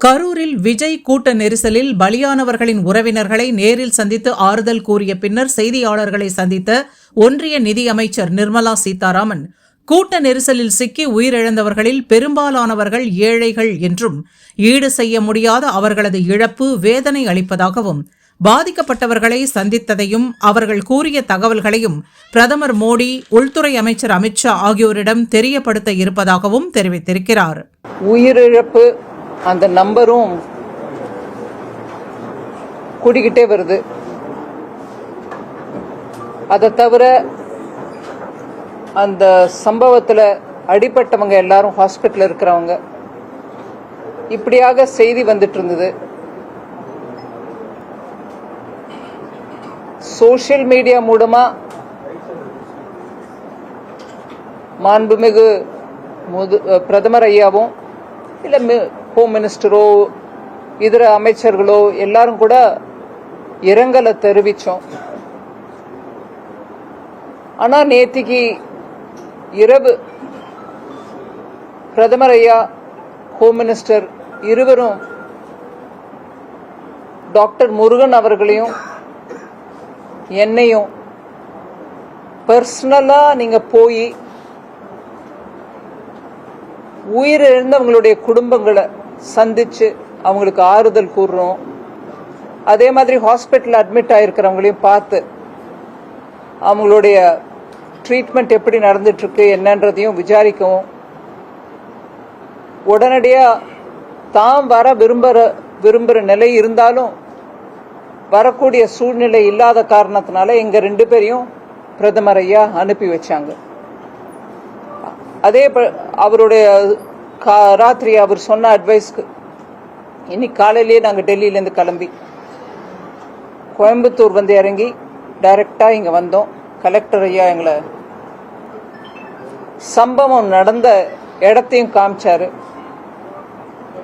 கரூரில் விஜய் கூட்ட நெரிசலில் பலியானவர்களின் உறவினர்களை நேரில் சந்தித்து ஆறுதல் கூறிய பின்னர் செய்தியாளர்களை சந்தித்த ஒன்றிய நிதியமைச்சர் நிர்மலா சீதாராமன் கூட்ட நெரிசலில் சிக்கி உயிரிழந்தவர்களில் பெரும்பாலானவர்கள் ஏழைகள் என்றும் ஈடு செய்ய முடியாத அவர்களது இழப்பு வேதனை அளிப்பதாகவும் பாதிக்கப்பட்டவர்களை சந்தித்ததையும் அவர்கள் கூறிய தகவல்களையும் பிரதமர் மோடி உள்துறை அமைச்சர் அமித்ஷா ஆகியோரிடம் தெரியப்படுத்த இருப்பதாகவும் தெரிவித்திருக்கிறார். உயிரிழப்பு அந்த நம்பரும் கூடிக்கிட்டே வருது. அதை தவிர அந்த சம்பவத்தில் அடிப்பட்டவங்க எல்லாரும் ஹாஸ்பிட்டல் இருக்கிறவங்க. இப்படியாக செய்தி வந்துட்டு இருந்தது. சோஷியல் மீடியா மூலமா மாண்புமிகு முது பிரதமர் ஐயாவும் இல்லை ஹோம் மினிஸ்டரோ இதர அமைச்சர்களோ எல்லாரும் கூட இரங்கலை தெரிவித்தோம் ஆனால் நேத்திக்கு இரவு பிரதமர் ஐயா ஹோம் மினிஸ்டர் இருவரும் டாக்டர் முருகன் அவர்களையும் என்னையும் பர்சனலாக நீங்கள் போய் உயிரிழந்தவங்களுடைய குடும்பங்களை சந்திச்சு அவங்களுக்கு ஆறுதல் கூறுறோம். அதே மாதிரி ஹாஸ்பிட்டல் அட்மிட் ஆயிருக்கிறவங்களையும் பார்த்து அவங்களுடைய ட்ரீட்மெண்ட் எப்படி நடந்துட்டு இருக்கு என்னன்றதையும் விசாரிக்கவும். உடனடியாக தாம் வர விரும்புகிற விரும்புகிற நிலை இருந்தாலும் வரக்கூடிய சூழ்நிலை இல்லாத காரணத்தினால எங்கள் ரெண்டு பேரையும் பிரதமர் ஐயா அனுப்பி வச்சாங்க. அதே அவருடைய கா- ராத்திரி அவர் சொன்ன அட்வைஸ்க்கு இன்னைக்கு காலையிலேயே நாங்கள் டெல்லியிலேருந்து கிளம்பி கோயம்புத்தூர் வந்து இறங்கி டைரக்டாக இங்கே வந்தோம். கலெக்டர் ஐயா எங்களை சம்பவம் நடந்த இடத்தையும் காமிச்சார்.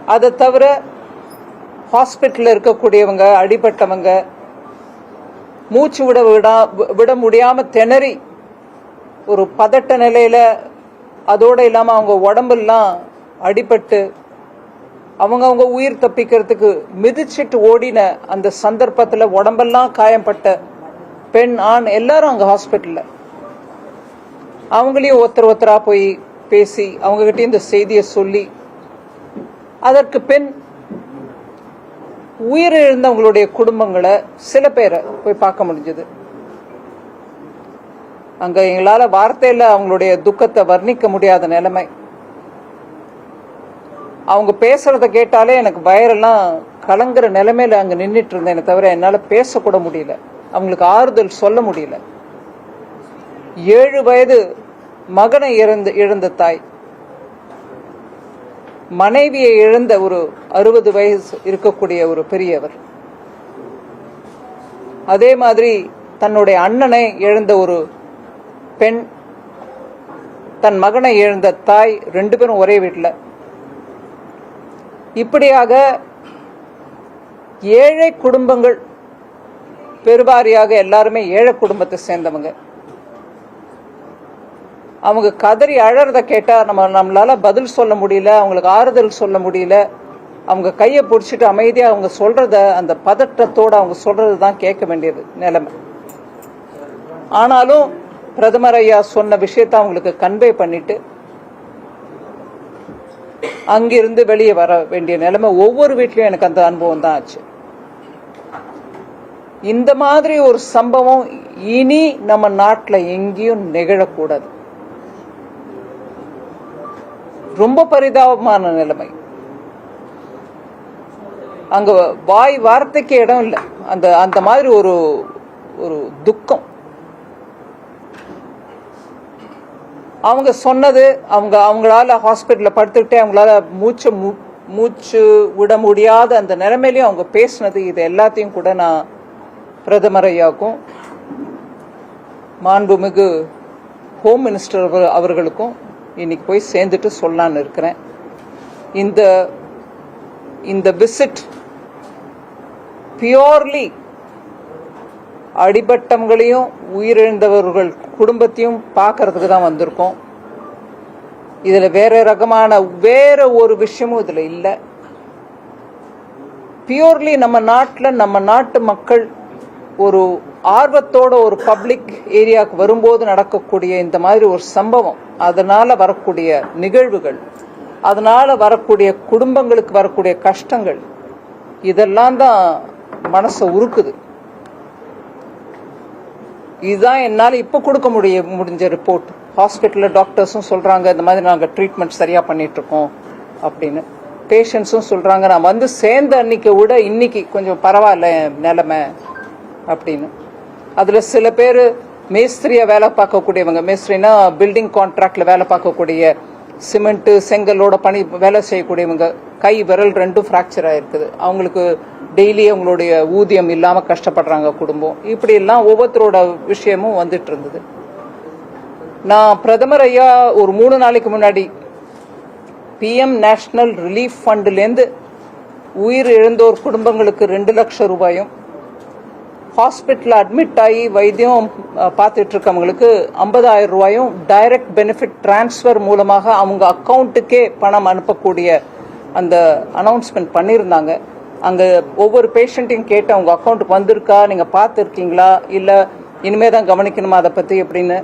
அதை தவிர ஹாஸ்பிட்டலில் இருக்கக்கூடியவங்க அடிபட்டவங்க மூச்சு விட விடா விட முடியாமல் திணறி ஒரு பதட்ட நிலையில் அதோடு இல்லாமல் அவங்க உடம்பெல்லாம் அடிபட்டு அவங்க அவங்க உயிர் தப்பிக்கிறதுக்கு மிதிச்சிட்டு ஓடின அந்த சந்தர்ப்பத்தில் உடம்பெல்லாம் காயம்பட்ட பெண் ஆண் எல்லாரும் அங்கே ஹாஸ்பிட்டலில் அவங்களையும் ஒருத்தர் ஒருத்தராக போய் பேசி அவங்ககிட்டயும் இந்த செய்தியை சொல்லி அதற்கு பின் உயிரிழந்தவங்களுடைய குடும்பங்களை சில பேரை போய் பார்க்க முடிஞ்சது. அங்கே எங்களால் வார்த்தையில் அவங்களுடைய துக்கத்தை வர்ணிக்க முடியாத நிலைமை. அவங்க பேசுறத கேட்டாலே எனக்கு வயரெல்லாம் கலங்குற நிலைமையில அங்க நின்றுட்டு இருந்தேனே தவிர என்னால பேசக்கூட முடியல. அவங்களுக்கு ஆறுதல் சொல்ல முடியல. ஏழு வயது மகனை இறந்து இழந்த தாய். மனைவியை இழந்த ஒரு அறுபது வயசு இருக்கக்கூடிய ஒரு பெரியவர். அதே மாதிரி தன்னுடைய அண்ணனை இழந்த ஒரு பெண் தன் மகனை இழந்த தாய் ரெண்டு பேரும் ஒரே வீட்டில் இப்படியாக ஏழை குடும்பங்கள் பெருவாரியாக எல்லாருமே ஏழை குடும்பத்தை சேர்ந்தவங்க. அவங்க கதறி அழறத கேட்டால் நம்ம நம்மளால் பதில் சொல்ல முடியல அவங்களுக்கு ஆறுதல் சொல்ல முடியல. அவங்க கையை பிடிச்சிட்டு அமைதியாக அவங்க சொல்கிறத அந்த பதட்டத்தோடு அவங்க சொல்கிறது தான் கேட்க வேண்டியது நிலைமை. ஆனாலும் பிரதமர் ஐயா சொன்ன விஷயத்தை அவங்களுக்கு கன்வே பண்ணிவிட்டு அங்கிருந்து வெளியே வர வேண்டிய நிலைமை ஒவ்வொரு வீட்லயும் எனக்கு அந்த அனுபவம் தான் ஆச்சு. இந்த மாதிரி ஒரு சம்பவம் இனி நம்ம நாட்டில் எங்கேயும் நிகழக்கூடாது. ரொம்ப பரிதாபமான நிலைமை. அங்க வாய் வார்த்தைக்கு இடம் இல்லை. அந்த அந்த மாதிரி ஒரு ஒரு துக்கம். அவங்க சொன்னது அவங்க அவங்களால ஹாஸ்பிட்டலில் படுத்துக்கிட்டே அவங்களால மூச்சு மு- மூச்சு விட முடியாத அந்த நிலைமையிலையும் அவங்க பேசினது. இது எல்லாத்தையும் கூட நான் பிரதமர் ஐயாவுக்கும் மாண்புமிகு ஹோம் மினிஸ்டர் அவர்- அவர்களுக்கும் இன்னைக்கு போய் சேர்ந்துட்டு சொல்லலான்னு இருக்கிறேன். இந்த இந்த விசிட் பியோர்லி அடிபட்டவங்களையும் உயிரிழந்தவர்கள் குடும்பத்தையும் பார்க்கறதுக்கு தான் வந்திருக்கோம். இதில் வேற ரகமான வேற ஒரு விஷயமும் இதில் இல்லை. பியூர்லி நம்ம நாட்டில் நம்ம நாட்டு மக்கள் ஒரு ஆர்வத்தோட ஒரு பப்ளிக் ஏரியாவுக்கு வரும்போது நடக்கக்கூடிய இந்த மாதிரி ஒரு சம்பவம் அதனால வரக்கூடிய நிகழ்வுகள் அதனால வரக்கூடிய குடும்பங்களுக்கு வரக்கூடிய கஷ்டங்கள் இதெல்லாம் தான் மனசை உருக்குது. இதுதான் என்னால் இப்போ கொடுக்க முடிய முடிஞ்ச ரிப்போர்ட் ஹாஸ்பிட்டலில் டாக்டர்ஸும் சொல்கிறாங்க இந்த மாதிரி நாங்கள் ட்ரீட்மெண்ட் சரியாக பண்ணிகிட்ருக்கோம் அப்படின்னு. பேஷண்ட்ஸும் சொல்கிறாங்க நான் வந்து சேர்ந்த அன்னைக்கு விட இன்னைக்கு கொஞ்சம் பரவாயில்ல நிலமை நிலைமை அப்படின்னு. அதில் சில பேர் மேஸ்திரியாக வேலை பார்க்கக்கூடியவங்க மேஸ்திரினா பில்டிங் கான்ட்ராக்டில் வேலை பார்க்கக்கூடிய சிமெண்ட்டு செங்கலோட பணி வேலை செய்யக்கூடியவங்க கை விரல் ரெண்டும் ஃப்ராக்சர் ஆகிருக்குது அவங்களுக்கு டெய்லி அவங்களுடைய ஊதியம் இல்லாமல் கஷ்டப்படுறாங்க குடும்பம். இப்படி எல்லாம் ஒவ்வொருத்தரோட விஷயமும் வந்துட்டு இருந்தது. நான் பிரதமர் ஐயா ஒரு மூணு நாளைக்கு முன்னாடி பிஎம் நேஷனல் ரிலீஃப் ஃபண்ட்லேருந்து உயிர் இழந்தோர் குடும்பங்களுக்கு ரெண்டு லட்சம் ரூபாயும் ஹாஸ்பிட்டலில் அட்மிட் ஆகி வைத்தியம் பார்த்துட்டு இருக்கவங்களுக்கு ஐம்பதாயிரம் ரூபாயும் டைரக்ட் பெனிஃபிட் டிரான்ஸ்ஃபர் மூலமாக அவங்க அக்கௌண்ட்டுக்கே பணம் அனுப்பக்கூடிய அந்த அனௌன்ஸ்மெண்ட் பண்ணியிருந்தாங்க. அங்கே ஒவ்வொரு பேஷண்ட்டையும் கேட்டு அவங்க அக்கௌண்ட்டுக்கு வந்திருக்கா? நீங்கள் பார்த்துருக்கீங்களா? இல்லை இனிமே தான் கவனிக்கணுமா அதை பற்றி அப்படின்னு?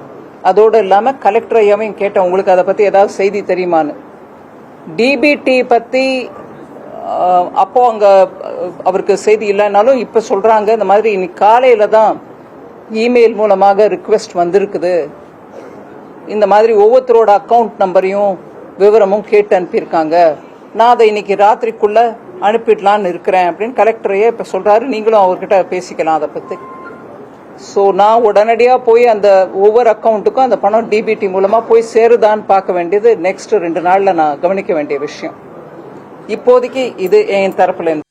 அதோடு இல்லாமல் கலெக்டர் ஐயாவையும் கேட்டேன் உங்களுக்கு அதை பற்றி ஏதாவது செய்தி தெரியுமான்னு. டிபிடி பற்றி அப்போ அங்கே அவருக்கு செய்தி இல்லைனாலும் இப்போ சொல்கிறாங்க இந்த மாதிரி இன்னைக்கு காலையில் தான் இமெயில் மூலமாக ரிக்வெஸ்ட் வந்திருக்குது. இந்த மாதிரி ஒவ்வொருத்தரோட அக்கௌண்ட் நம்பரையும் விவரமும் கேட்டு அனுப்பியிருக்காங்க. நான் அதை இன்னைக்கு ராத்திரிக்குள்ள அனுப்பிடலான்னு இருக்கிறேன் அப்படின்னு கலெக்டரையே இப்ப சொல்றாரு. நீங்களும் அவர்கிட்ட பேசிக்கலாம் அதை பத்தி. ஸோ நான் உடனடியாக போய் அந்த ஒவ்வொரு அக்கௌண்ட்டுக்கும் அந்த பணம் டிபிடி மூலமாக போய் சேருதான்னு பார்க்க வேண்டியது நெக்ஸ்ட் ரெண்டு நாளில் நான் கவனிக்க வேண்டிய விஷயம். இப்போதைக்கு இது என் தரப்புல இருந்து